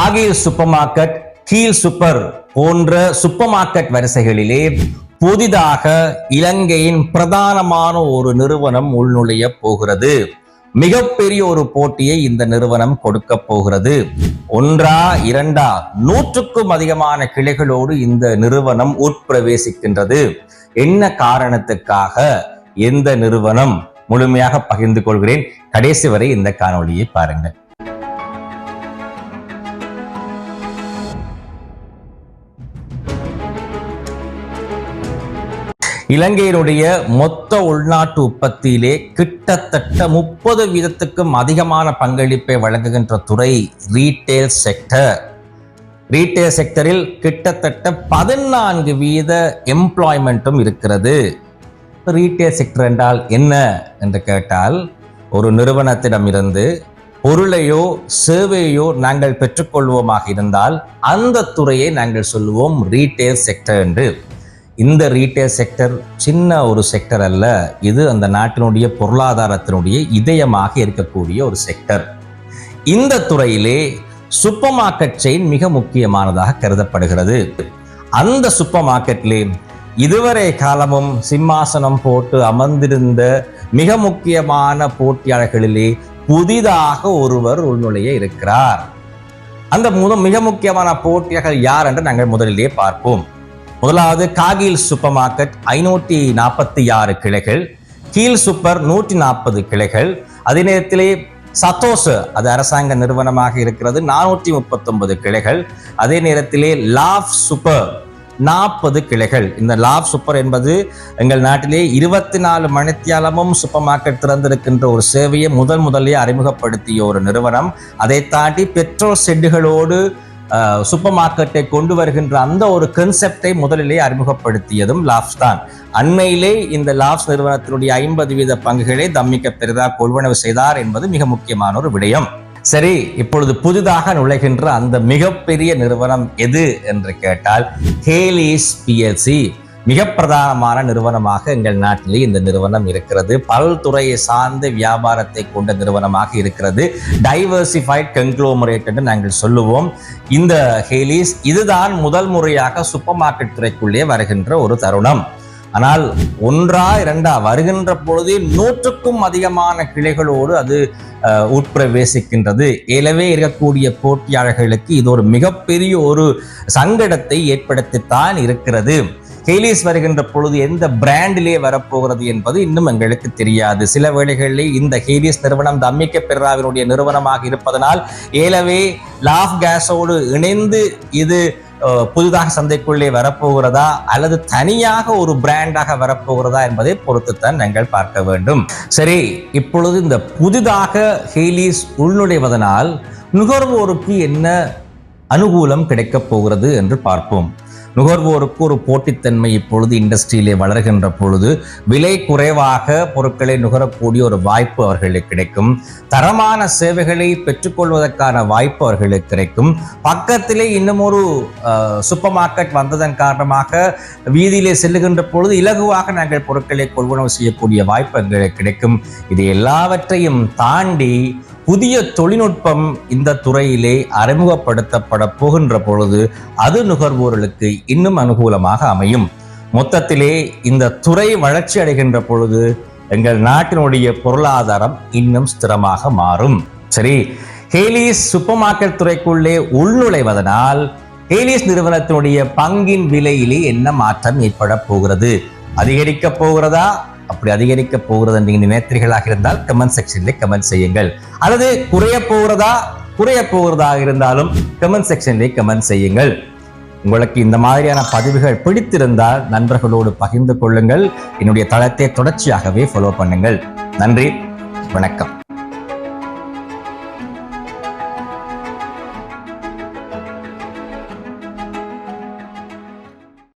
காகில் super market கீழ் super போன்ற super market வரிசைகளிலே புதிதாக இலங்கையின் பிரதானமான ஒரு நிறுவனம் உள்நுழைய போகிறது. மிகப்பெரிய ஒரு போட்டியை இந்த நிறுவனம் கொடுக்க போகிறது. ஒன்றா இரண்டா நூற்றுக்கும் அதிகமான கிளைகளோடு இந்த நிறுவனம் உட்பிரவேசிக்கின்றது. என்ன காரணத்துக்காக எந்த நிறுவனம்? முழுமையாக பகிர்ந்து கொள்கிறேன். கடைசி வரை இந்த காணொளியை பாருங்கள். இலங்கையினுடைய மொத்த உள்நாட்டு உற்பத்தியிலே கிட்டத்தட்ட முப்பது வீதத்துக்கும் அதிகமான பங்களிப்பை வழங்குகின்ற துறை ரீட்டைல் செக்டர் ரீட்டைல் செக்டரில் கிட்டத்தட்ட பதினான்கு வீத எம்ப்ளாய்மெண்ட்டும் இருக்கிறது. ரீட்டைல் செக்டர் என்றால் என்ன என்று கேட்டால் ஒரு நிறுவனத்திடமிருந்து பொருளையோ சேவையோ நாங்கள் பெற்றுக்கொள்வோமாக இருந்தால் அந்த துறையை நாங்கள் சொல்லுவோம் ரீட்டைல் செக்டர் என்று. இந்த ரீட்டைல் செக்டர் சின்ன ஒரு செக்டர் அல்ல. இது அந்த நாட்டினுடைய பொருளாதாரத்தினுடைய இதயமாக இருக்கக்கூடிய ஒரு செக்டர் இந்த துறையிலே சூப்பர் மார்க்கெட் செயின் மிக முக்கியமானதாக கருதப்படுகிறது. அந்த சூப்பர் மார்க்கெட்லே இதுவரை காலமும் சிம்மாசனம் போட்டு அமர்ந்திருந்த மிக முக்கியமான போட்டியாளர்களிலே புதிதாக ஒருவர் உள்நுழைய இருக்கிறார். அந்த மிக முக்கியமான போட்டியாளர்கள் யார் என்று நாங்கள் முதலிலே பார்ப்போம். முதலாவது காகில் சூப்பர் மார்க்கெட் ஐநூற்றி நாற்பத்தி ஆறு கிளைகள் கீழ் சூப்பர் நூற்றி நாற்பது கிளைகள். அதே நேரத்திலே சத்தோஸ் அது அரசாங்க நிறுவனமாக இருக்கிறது நானூற்றி முப்பத்தொன்பது கிளைகள். அதே நேரத்திலே லாஃப் சூப்பர் நாற்பது கிளைகள். இந்த லாப் சூப்பர் என்பது எங்கள் நாட்டிலே இருபத்தி நாலு மணித்தியாலமும் சூப்பர் மார்க்கெட் திறந்திருக்கின்ற ஒரு சேவையை முதல் முதலே அறிமுகப்படுத்திய ஒரு நிறுவனம். அதை தாண்டி பெட்ரோல் செட்டுகளோடு சூப்பர் மார்க்கெட்டை கொண்டு வருகின்ற அந்த ஒரு கன்செப்டை முதலிலே அறிமுகப்படுத்தியதும் லாப்ஸ் தான். அண்மையிலே இந்த லாப்ஸ் நிறுவனத்தினுடைய ஐம்பது வீத பங்குகளை தம்மிக்க பெரிதா கொள்வனவு செய்தார் என்பது மிக முக்கியமான ஒரு விடயம். சரி இப்பொழுது புதிதாக நுழைகின்ற அந்த மிகப்பெரிய நிறுவனம் எது என்று கேட்டால் ஹேலிஸ் பிஎல்சி மிக பிரதானமான நிறுவனமாக எங்கள் நாட்டிலே இந்த நிறுவனம் இருக்கிறது. பல்துறையை சார்ந்த வியாபாரத்தை கொண்ட நிறுவனமாக இருக்கிறது. டைவர்சிஃபைட் கங்க்ளோமரேட் என்று நாங்கள் சொல்லுவோம். இந்த ஹேலிஸ் இதுதான் முதல் முறையாக சூப்பர் மார்க்கெட் துறைக்குள்ளே வருகின்ற ஒரு தருணம். ஆனால் ஒன்றா இரண்டா வருகின்ற பொழுது நூற்றுக்கும் அதிகமான கிளைகளோடு அது உட்பிரவேசிக்கின்றது. எனவே இருக்கக்கூடிய போட்டியாளர்களுக்கு இது ஒரு மிகப்பெரிய ஒரு சங்கடத்தை ஏற்படுத்தித்தான் இருக்கிறது. ஹெய்லிஸ் வருகின்ற பொழுது எந்த பிராண்டிலே வரப்போகிறது என்பது இன்னும் எங்களுக்கு தெரியாது. சில வேளைகளில் இந்த ஹெய்லிஸ் நிறுவனம் தம்மிக்க பெர்ராவினுடைய நிறுவனமாக இருப்பதனால் ஏலவே லாஃப் கேஸோடு இணைந்து இது புதிதாக சந்தைக்குள்ளே வரப்போகிறதா அல்லது தனியாக ஒரு பிராண்டாக வரப்போகிறதா என்பதை பொறுத்துத்தான் நாங்கள் பார்க்க வேண்டும். சரி இப்பொழுது இந்த புதிதாக ஹெய்லிஸ் உள்நுழைவதனால் நுகர்வோருக்கு என்ன அனுகூலம் கிடைக்கப் போகிறது என்று பார்ப்போம். நுகர்வோருக்கு ஒரு போட்டித்தன்மை இப்பொழுது இண்டஸ்ட்ரியிலே வளர்கின்ற பொழுது விலை குறைவாக பொருட்களை நுகரக்கூடிய ஒரு வாய்ப்பு அவர்களுக்கு கிடைக்கும். தரமான சேவைகளை பெற்றுக்கொள்வதற்கான வாய்ப்பு அவர்களுக்கு கிடைக்கும். பக்கத்திலே இன்னும் ஒரு சூப்பர் மார்க்கெட் வந்ததன் காரணமாக வீதியிலே செல்லுகின்ற பொழுது இலகுவாக நாங்கள் பொருட்களை கொள்வனவு செய்யக்கூடிய வாய்ப்பு எங்களுக்கு கிடைக்கும். இது எல்லாவற்றையும் தாண்டி புதிய தொழில்நுட்பம் இந்த துறையிலே அறிமுகப்படுத்தப்பட போகின்ற பொழுது அது நுகர்வோர்களுக்கு இன்னும் அனுகூலமாக அமையும். மொத்தத்திலே இந்த துறை வளர்ச்சி அடைகின்ற பொழுது எங்கள் நாட்டினுடைய பொருளாதாரம் இன்னும் ஸ்திரமாக மாறும். சரி ஹேலிஸ் சூப்பர் மார்க்கெட் துறைக்குள்ளே உள்நுழைவதனால் ஹேலிஸ் நிறுவனத்தினுடைய பங்கின் விலையிலே என்ன மாற்றம் ஏற்பட போகிறது? அதிகரிக்க போகிறதா? அப்படி அதிகரிக்க போகிறது நீங்கள் நினைத்தீர்களாக இருந்தால் கமெண்ட் செக்ஷனில் கமெண்ட் செய்யுங்கள். அல்லது குறைய போகிறதா? குறைய போகிறதாக இருந்தாலும் கமெண்ட் செக்ஷனில் கமெண்ட் செய்யுங்கள். உங்களுக்கு இந்த மாதிரியான பதிவுகள் பிடித்திருந்தால் நண்பர்களோடு பகிர்ந்து கொள்ளுங்கள். என்னுடைய தளத்தை தொடர்ச்சியாகவே ஃபாலோ பண்ணுங்கள். நன்றி. வணக்கம்.